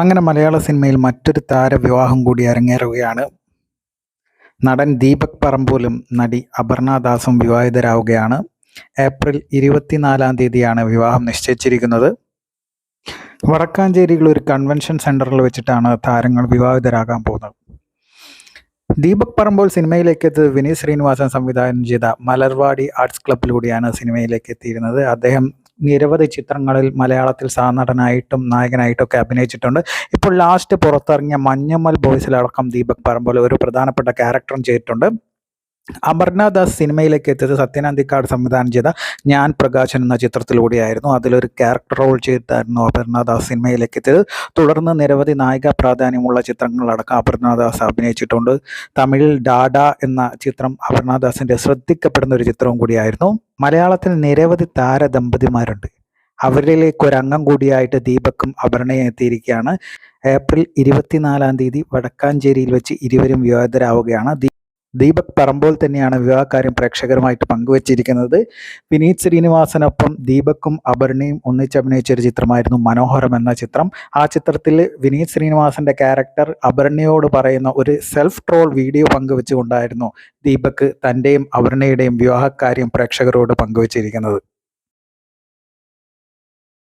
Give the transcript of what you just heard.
അങ്ങനെ മലയാള സിനിമയിൽ മറ്റൊരു താരവിവാഹം കൂടി അരങ്ങേറുകയാണ്. നടൻ ദീപക് പറമ്പോലും നടി അപർണ ദാസും വിവാഹിതരാവുകയാണ്. ഏപ്രിൽ ഇരുപത്തിനാലാം തീയതിയാണ് വിവാഹം നിശ്ചയിച്ചിരിക്കുന്നത്. വടക്കാഞ്ചേരിയിൽ ഒരു കൺവെൻഷൻ സെന്ററിൽ വെച്ചിട്ടാണ് താരങ്ങൾ വിവാഹിതരാകാൻ പോകുന്നത്. ദീപക് പറമ്പോൾ സിനിമയിലേക്ക് എത്തിയത് വിനീത് ശ്രീനിവാസൻ സംവിധാനം ചെയ്ത മലർവാടി ആർട്സ് ക്ലബിലൂടെയാണ് സിനിമയിലേക്ക് എത്തിയിരുന്നത്. അദ്ദേഹം നിരവധി ചിത്രങ്ങളിൽ മലയാളത്തിൽ സഹനടനായിട്ടും നായകനായിട്ടും ഒക്കെ അഭിനയിച്ചിട്ടുണ്ട്. ഇപ്പോൾ ലാസ്റ്റ് പുറത്തിറങ്ങിയ മഞ്ഞമ്മൽ ബോയ്സിലടക്കം ദീപക് പറമ്പോൾ ഒരു പ്രധാനപ്പെട്ട ക്യാരക്ടറും ചെയ്തിട്ടുണ്ട്. അമർനാഥ് സിനിമയിലേക്ക് എത്തിയത് സത്യനാന്തിക്കാട് സംവിധാനം ചെയ്ത ഞാൻ പ്രകാശൻ എന്ന ചിത്രത്തിലൂടെയായിരുന്നു. അതിലൊരു ക്യാരക്ടർ റോൾ ചെയ്തിട്ടായിരുന്നു അപർണദാസ് സിനിമയിലേക്ക് എത്തിയത്. തുടർന്ന് നിരവധി നായിക പ്രാധാന്യമുള്ള ചിത്രങ്ങളടക്കം അപർണദാസ് അഭിനയിച്ചിട്ടുണ്ട്. തമിഴിൽ ഡാഡ എന്ന ചിത്രം അപർണദാസിന്റെ ശ്രദ്ധിക്കപ്പെടുന്ന ഒരു ചിത്രവും കൂടിയായിരുന്നു. മലയാളത്തിൽ നിരവധി താരദമ്പതിമാരുണ്ട്. അവരിലേക്ക് ഒരു അംഗം കൂടിയായിട്ട് ദീപക്കും അപർണയും എത്തിയിരിക്കുകയാണ്. ഏപ്രിൽ ഇരുപത്തിനാലാം തീയതി വടക്കാഞ്ചേരിയിൽ വെച്ച് ഇരുവരും വിവാഹിതരാവുകയാണ്. ദീപക് പറമ്പോൾ തന്നെയാണ് വിവാഹകാര്യം പ്രേക്ഷകരുമായിട്ട് പങ്കുവച്ചിരിക്കുന്നത്. വിനീത് ശ്രീനിവാസനൊപ്പം ദീപക്കും അപർണയും ഒന്നിച്ചഭിനയിച്ച ഒരു ചിത്രമായിരുന്നു മനോഹരം എന്ന ചിത്രം. ആ ചിത്രത്തിൽ വിനീത് ശ്രീനിവാസന്റെ ക്യാരക്ടർ അപർണയോട് പറയുന്ന ഒരു സെൽഫ് ട്രോൾ വീഡിയോ പങ്കുവെച്ചുകൊണ്ടായിരുന്നു ദീപക് തന്റെയും അപർണയുടെയും വിവാഹകാര്യം പ്രേക്ഷകരോട് പങ്കുവച്ചിരിക്കുന്നത്.